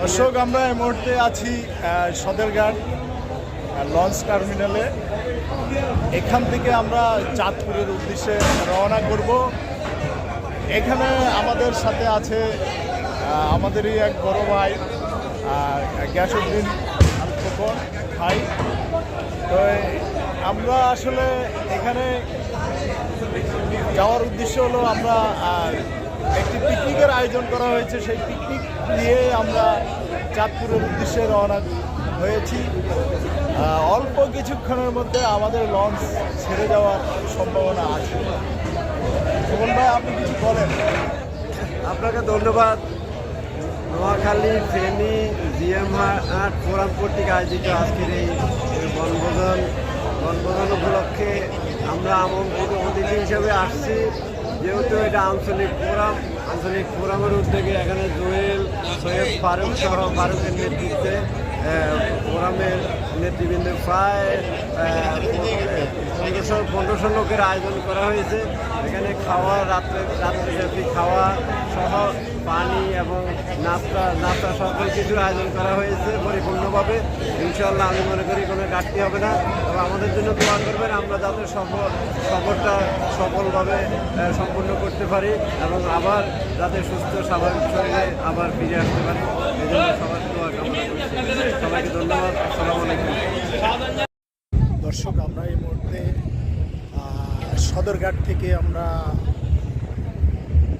দর্শক, আমরা এই মুহূর্তে আছি সদরঘাট লঞ্চ টার্মিনালে। এখান থেকে আমরা চাঁদপুরের উদ্দেশ্যে রওনা করব। এখানে আমাদের সাথে আছে আমাদেরই এক বড় ভাই আল খোকন ভাই। তো আমরা আসলে এখানে যাওয়ার উদ্দেশ্য হলো আমরা একটি পিকনিকের আয়োজন করা হয়েছে। সেই পিকনিক নিয়ে আমরা চাঁদপুরের উদ্দেশ্যে রওনা হয়েছি। অল্প কিছুক্ষণের মধ্যে আমাদের লঞ্চ ছেড়ে যাওয়ার সম্ভাবনা আছে। সুমন ভাই, আপনি কিছু বলেন। আপনাকে ধন্যবাদ। Noakhali, Feni GM art forum কর্তৃক আয়োজিত আজকের এই বনভোজন বনভোজন উপলক্ষে আমরা আমন্ত্রিত অতিথি হিসেবে আসছি। যেহেতু এটা আঞ্চলিক ফোরাম আঞ্চলিক ফোরামের উদ্যোগে এখানে জুয়েল, সৈয়দ ফারুক সহ ফারুকের নেতৃত্বে ফোরামের নেতৃবৃন্দ প্রায় পনেরোশো লোকের আয়োজন করা হয়েছে। এখানে খাওয়া, রাত্রে রাত্রে খাওয়া সহ পানি এবং নাস্তা নাস্তা সকল কিছুর আয়োজন করা হয়েছে পরিপূর্ণভাবে। ইনশাল্লাহ আমি মনে করি কোনো ঘাটতি হবে না। তবে আমাদের জন্য দোয়া করবেন, আমরা যাতে সফর সফরটা সফলভাবে সম্পূর্ণ করতে পারি এবং আবার যাতে সুস্থ, স্বাভাবিক শরীরে আবার ফিরে আসতে পারি। এই জন্য সবার দোয়া কামনা করছি। সবাইকে ধন্যবাদ। আসসালামু আলাইকুম। দর্শক, আমরা এই মুহূর্তে সদরঘাট থেকে আমরা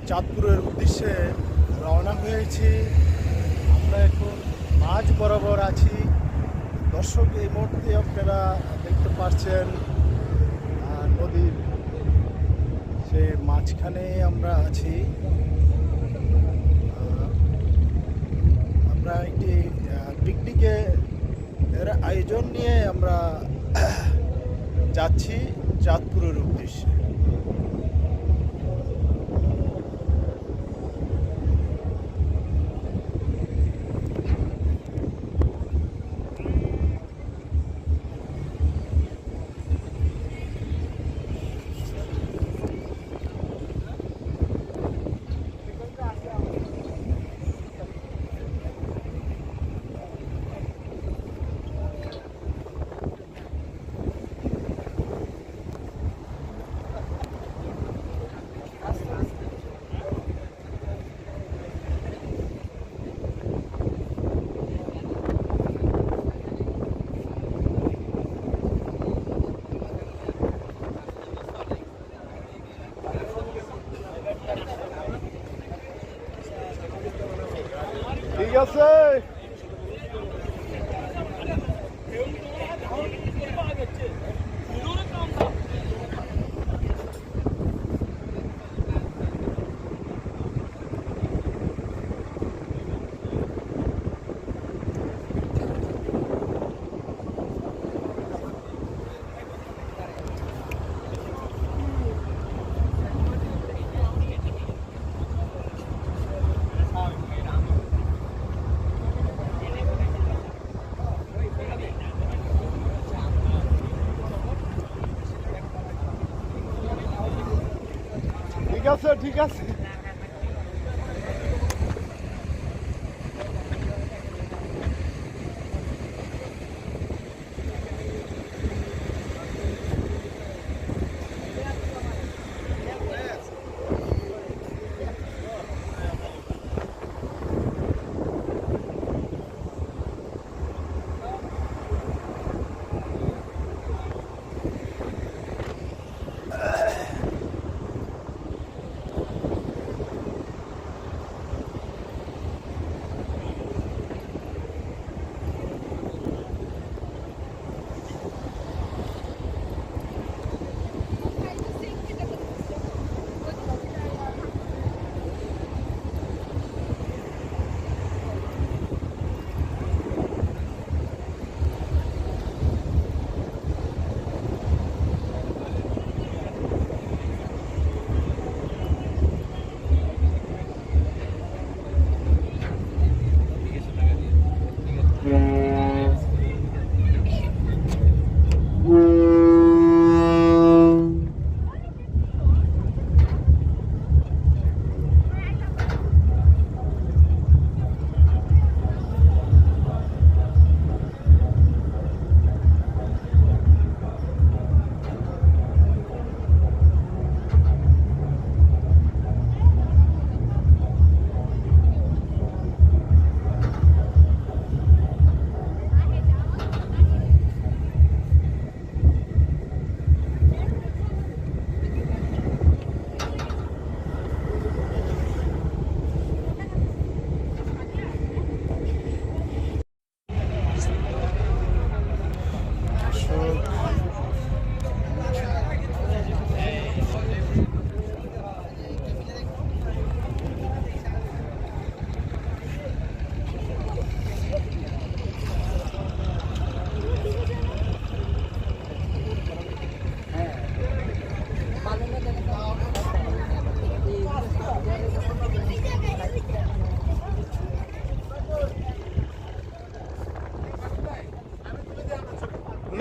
চাঁদপুরের উদ্দেশ্যে রওনা হয়েছি। আমরা এখন মাঝ বরাবর আছি। দর্শক এই মুহূর্তে আপনারা দেখতে পাচ্ছেন আহ, নদীর সে মাঝখানে আমরা আছি। আমরা একটি পিকনিকে এর আয়োজন নিয়ে আমরা যাচ্ছি চাঁদপুরের উদ্দেশ্যে। ঠিক আছে ঠিক আছে?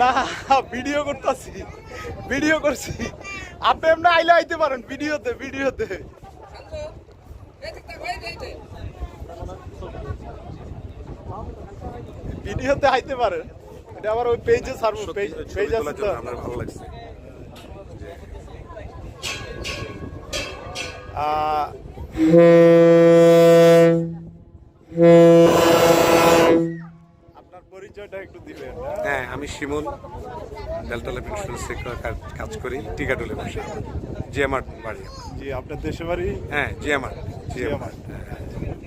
না ভিডিও করতেছি ভিডিও করছি। আপনি এমনি আইলে আইতে পারেন ভিডিওতে ভিডিওতে। ভিডিওতে আইতে পারেন। এটা আবার ওই পেজে ছাড়বো পেজ পেজ আছে তো। আমার ভালো লাগছে। আহ, হ্যাঁ? হ্যাঁ আমি শিমুল ডেল্টা লাইফ ইন্স্যুরেন্স কাজ করি টিকাটুলে বসে জিএমআর বাড়ি। জি আপনার দেশে বাড়ি? হ্যাঁ জিএমআর জিএমআর। জিএমআর।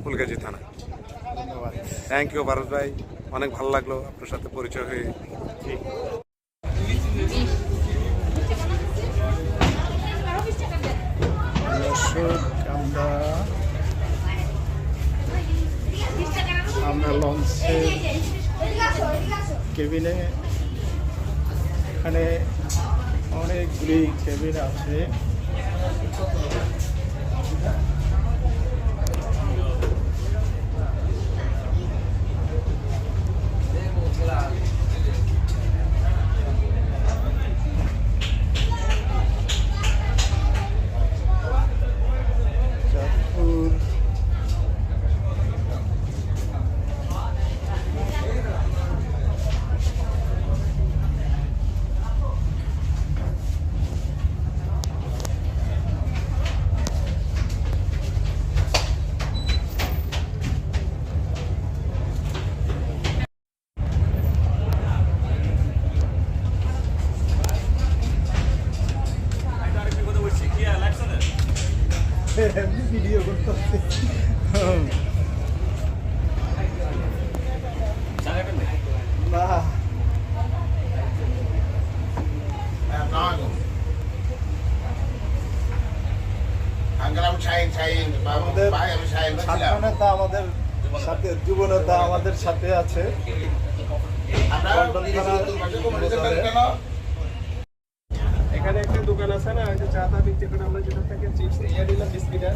ফুলগাজী থানা। ধন্যবাদ। থ্যাংক ইউ ভারত ভাই। অনেক ভালো লাগল আপনার সাথে পরিচয় হয়ে। আমরা আমরা লঞ্চের কেবিনে এখানে অনেকগুলি কেবিন আছে। সাথে যুব নেতা আমাদের সাথে আছে। এখানে একটা দোকান আছে না ওই যে চা তা বিক্রি করে আমরা যেটা থেকে চিপস ইয়ে দিলাম বিস্কিট আর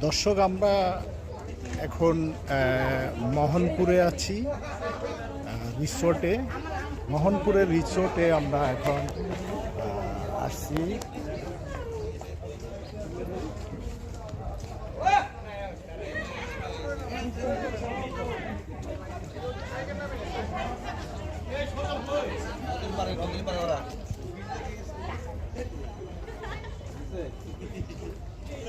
দর্শক আমরা এখন মোহনপুরে আছি রিসোর্টে মোহনপুরের রিসোর্টে আমরা এখন আসছি।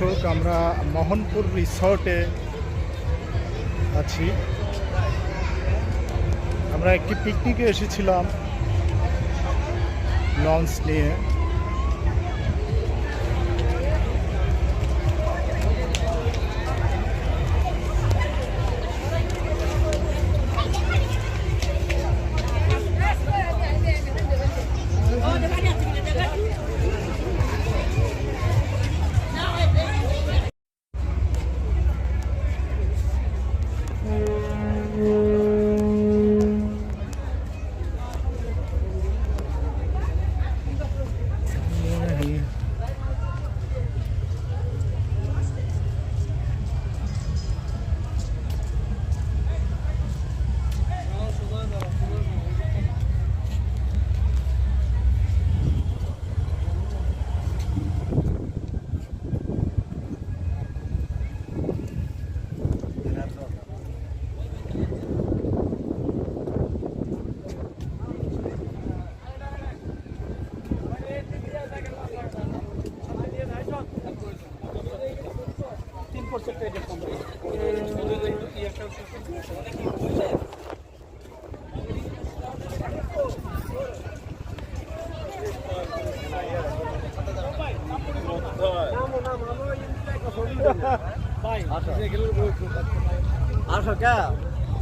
দর্শক আমরা মোহনপুর রিসর্টে আছি। আমরা একটি পিকনিকে এসেছিলাম লঞ্চ নিয়ে।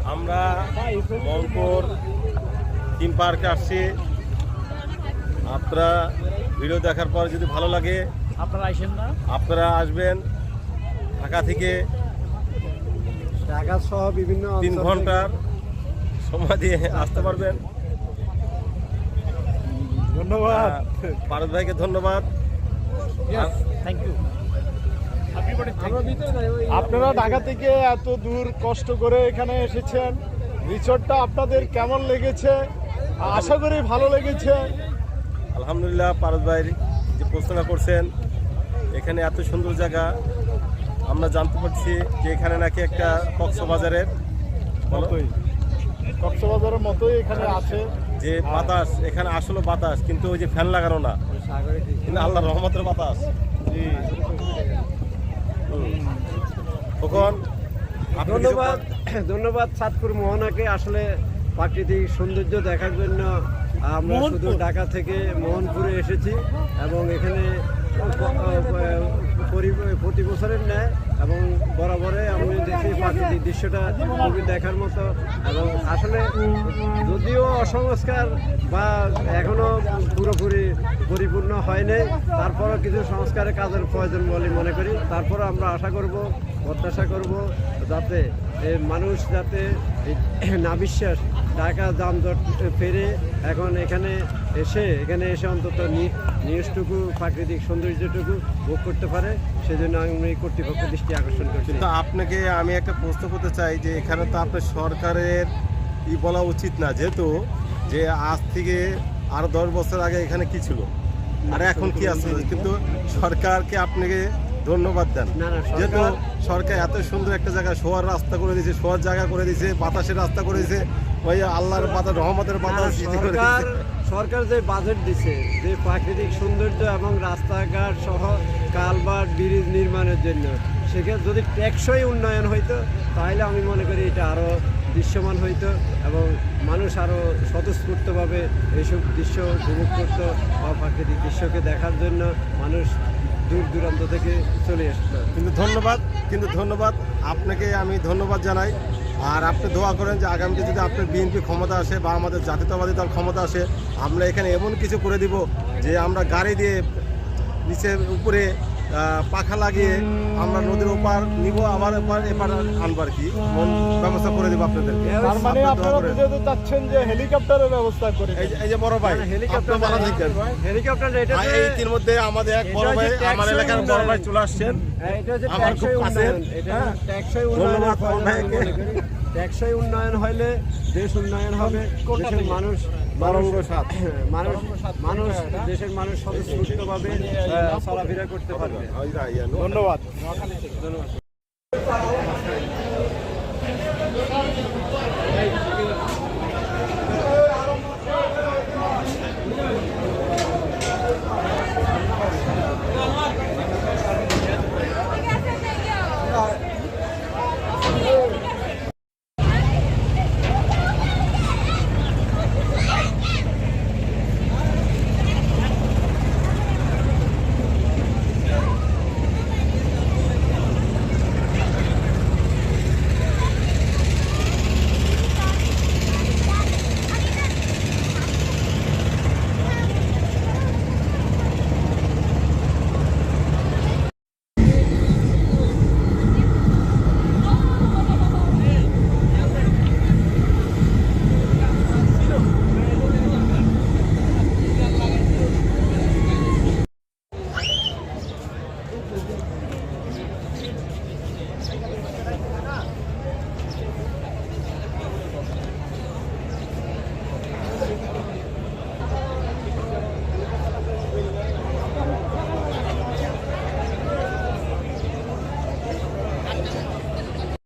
আমরা মনপুর থিম পার্কে আসছি। আপনারা ভিডিও দেখার পর যদি ভালো লাগে আপনারা আইসেন না? আপনারা আসবেন ঢাকা থেকে ঢাকা সহ বিভিন্ন তিন ঘণ্টার সময় দিয়ে আসতে পারবেন। ধন্যবাদ। পারদ ভাইকে ধন্যবাদ। থ্যাংক ইউ থেকে- আমরা ভিতরে নাই, ওই- আপনারা ঢাকা থেকে এত দূর কষ্ট করে এখানে এসেছেন। রিসোর্টটা আপনাদের কেমন লেগেছে? আশা করি ভালো লেগেছে। আলহামদুলিল্লাহ পারদ ভাই যে প্রশ্নটা করছেন এখানে এত সুন্দর জায়গা আমরা জানতে পারছি যে এখানে নাকি একটা কক্সবাজারের? মতোই। কক্সবাজারের মতোই এখানে আছে। যে বাতাস এখানে আসলে বাতাস কিন্তু ওই যে ফ্যান লাগানো না। কিন্তু আল্লাহ রহমতের বাতাস। জি। ধন্যবাদ ধন্যবাদ সাতপুর মোহনাকে। আসলে প্রাকৃতিক সৌন্দর্য দেখার জন্য আমরা শুধু ঢাকা থেকে মোহনপুরে এসেছি এবং এখানে প্রতি বছরের ন্যায় এবং বরাবরে আমি দেখি প্রাকৃতিক দৃশ্যটা খুবই দেখার মতো এবং আসলে যদিও অসংস্কার বা এখনও পুরোপুরি পরিপূর্ণ হয়নি তারপরও কিছু সংস্কারের কাজের প্রয়োজন বলে মনে করি। তারপরে আমরা আশা করব, প্রত্যাশা করব যাতে মানুষ যাতে না বিশ্বাস ঢাকা যানজট ফেরে এখন এখানে এসে এখানে এসে অন্তত নিউজটুকু, প্রাকৃতিক সৌন্দর্যটুকু ভোগ করতে পারে। সেজন্য আমি কর্তৃপক্ষ দৃষ্টি আকর্ষণ করছি। কিন্তু আপনাকে আমি একটা প্রশ্ন করতে চাই যে এখানে তো আপনার সরকারের ই বলা উচিত না যেহেতু যে আজ থেকে আরও দশ বছর আগে এখানে কি ছিল? আর এখন কি আছে? কিন্তু সরকারকে আপনাকে ধন্যবাদ দেন। যেহেতু সরকার এত সুন্দর একটা জায়গা শোয়ার রাস্তা করে দিয়েছে শোয়ার জায়গা করে দিয়েছে বাতাসের রাস্তা করে দিয়েছে ওই আল্লাহর পাতা রহমতের পাতা না, করে দিয়েছে। সরকার যে বাজেট দিছে, যে প্রাকৃতিক সৌন্দর্য এবং রাস্তাঘাট সহ কালবার ব্রিজ নির্মাণের জন্য, সেখানে যদি টেকসই উন্নয়ন হইতো, তাহলে আমি মনে করি এটা আরও দৃশ্যমান হইতো এবং মানুষ আরও স্বতঃস্ফূর্তভাবে এইসব দৃশ্য উপভোগ করতো বা প্রাকৃতিক দৃশ্যকে দেখার জন্য মানুষ দূর দূরান্ত থেকে চলে আসতো। কিন্তু ধন্যবাদ কিন্তু ধন্যবাদ। আপনাকে আমি ধন্যবাদ জানাই। আর আপনি দোয়া করেন যে আগামীতে যদি আপনার বিএনপি ক্ষমতা আসে বা আমাদের জাতীয়তাবাদী দল ক্ষমতা আসে, আমরা এখানে এমন কিছু করে দিব যে আমরা গাড়ি দিয়ে নিচে উপরে পাখা লাগিয়ে আমরা নদীর ওপার নিব আবার এপার এপার আনবার কি। ব্যবস্থা করে দেবো আপনাদেরকে। তার মানে আপনারা। বুঝাতে চাচ্ছেন যে হেলিকপ্টারের ব্যবস্থা করে এই যে- বড় ভাই হেলিকপ্টার ভালো থাকেন হেলিকপ্টার এটা আর এই ইতিমধ্যে আমাদের এক বড় ভাই আমার এলাকার বড় ভাই চলে আসছেন। হ্যাঁ, এটা হচ্ছে আমার খুব এটা হ্যাঁ। ধন্যবাদ ভাইকে। টেকসই উন্নয়ন হলে দেশ উন্নয়ন হবে দেশের মানুষ তরঙ্গ মানুষ মানুষ দেশের মানুষ স্বতঃস্ফূর্তভাবে আহ, চলাফেরা করতে পারবে? ধন্যবাদ। ধন্যবাদ।